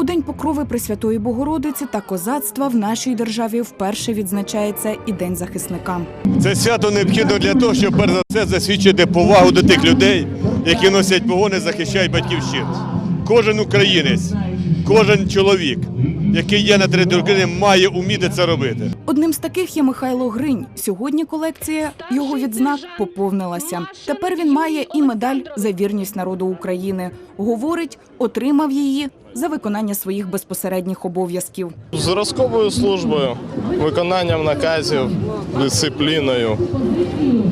У день покрови Пресвятої Богородиці та козацтва в нашій державі вперше відзначається і День захисника. Це свято необхідно для того, щоб перш за все засвідчити повагу до тих людей, які носять погони, захищають батьківщину. Кожен українець, кожен чоловік, який є на території України, має уміти це робити. Одним з таких є Михайло Гринь. Сьогодні колекція його відзнак поповнилася. Тепер він має і медаль за вірність народу України. Говорить, отримав її за виконання своїх безпосередніх обов'язків. Зразковою службою, виконанням наказів, дисципліною,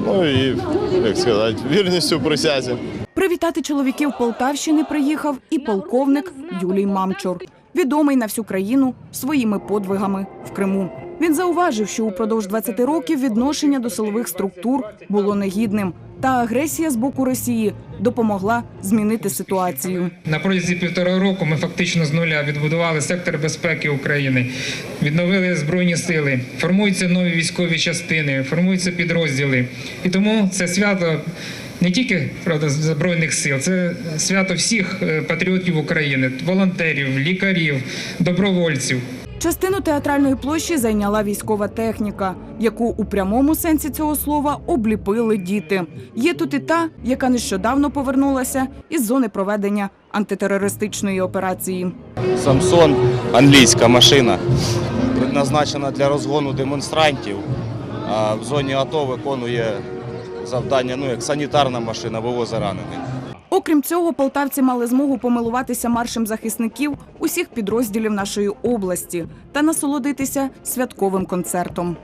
ну і, як сказати, вірністю присязі. Привітати чоловіків Полтавщини приїхав і полковник Юлій Мамчур, відомий на всю країну своїми подвигами в Криму. Він зауважив, що упродовж 20 років відношення до силових структур було негідним, та агресія з боку Росії допомогла змінити ситуацію. На протязі півтора року ми фактично з нуля відбудували сектор безпеки України, відновили збройні сили, формуються нові військові частини, формуються підрозділи. І тому це свято не тільки правда збройних сил, це свято всіх е, патріотів України, волонтерів, лікарів, добровольців. Частину театральної площі зайняла військова техніка, яку у прямому сенсі цього слова обліпили діти. Є тут і та, яка нещодавно повернулася із зони проведення антитерористичної операції. Самсон англійська машина, предназначена для розгону демонстрантів. А в зоні АТО виконує завдання, ну як санітарна машина, вивозить ранених. Окрім цього, полтавці мали змогу помилуватися маршем захисників усіх підрозділів нашої області та насолодитися святковим концертом.